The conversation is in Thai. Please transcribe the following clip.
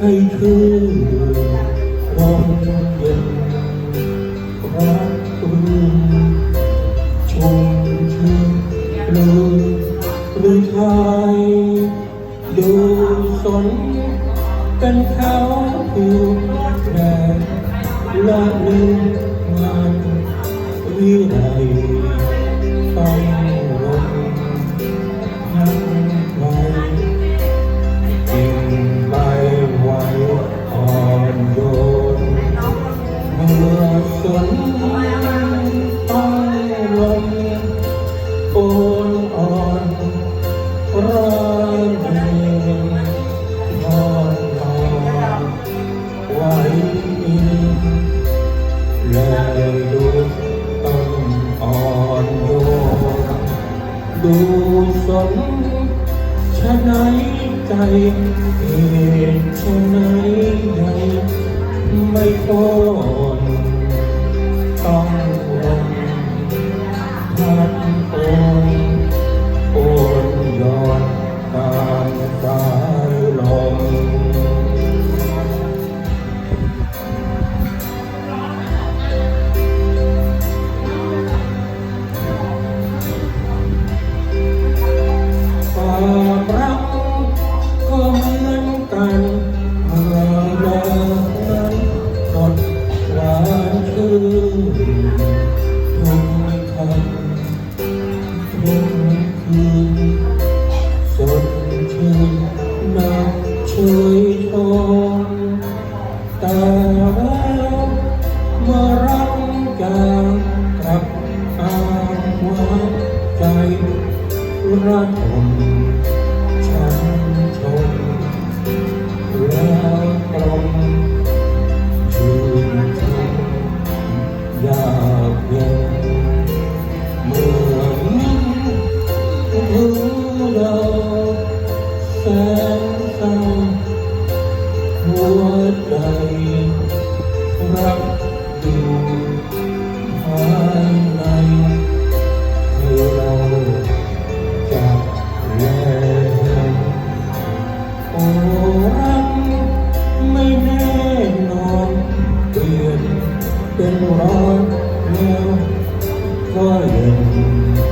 ให้เธอคมองเย็นรักรู้ชมเธอเลยหรืนชายดูสนกันเขาผูกแน่ละลืมงานวิไลไป ดูสนชะไหนใจเหตุชะไหนใดไม่พอ จากกลับตาหัวใจรักผมช้ำชม been wrong, yeah, quiet.